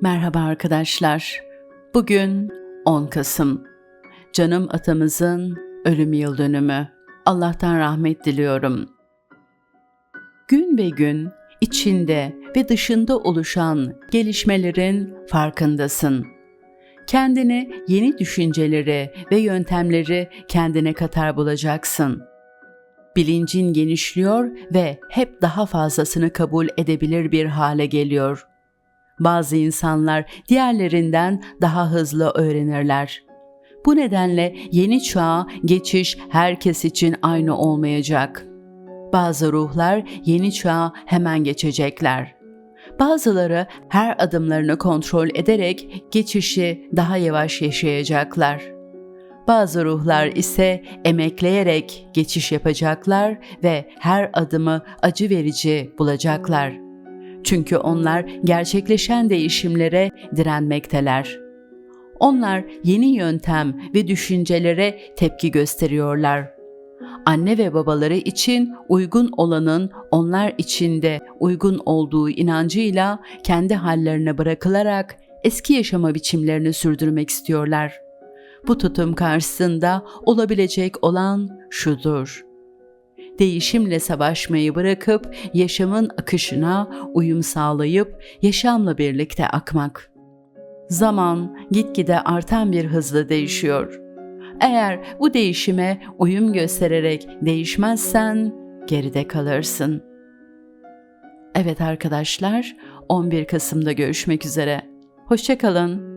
Merhaba arkadaşlar. Bugün 10 Kasım. Canım atamızın ölüm yıl dönümü. Allah'tan rahmet diliyorum. Gün ve gün içinde ve dışında oluşan gelişmelerin farkındasın. Kendini yeni düşünceleri ve yöntemleri kendine katar bulacaksın. Bilincin genişliyor ve hep daha fazlasını kabul edebilir bir hale geliyor.'' Bazı insanlar diğerlerinden daha hızlı öğrenirler. Bu nedenle yeni çağa geçiş herkes için aynı olmayacak. Bazı ruhlar yeni çağa hemen geçecekler. Bazıları her adımlarını kontrol ederek geçişi daha yavaş yaşayacaklar. Bazı ruhlar ise emekleyerek geçiş yapacaklar ve her adımı acı verici bulacaklar.'' Çünkü onlar gerçekleşen değişimlere direnmekteler. Onlar yeni yöntem ve düşüncelere tepki gösteriyorlar. Anne ve babaları için uygun olanın onlar için de uygun olduğu inancıyla kendi hallerine bırakılarak eski yaşama biçimlerini sürdürmek istiyorlar. Bu tutum karşısında olabilecek olan şudur değişimle savaşmayı bırakıp yaşamın akışına uyum sağlayıp yaşamla birlikte akmak. Zaman gitgide artan bir hızla değişiyor. Eğer bu değişime uyum göstererek değişmezsen geride kalırsın. Evet arkadaşlar, 11 Kasım'da görüşmek üzere. Hoşçakalın.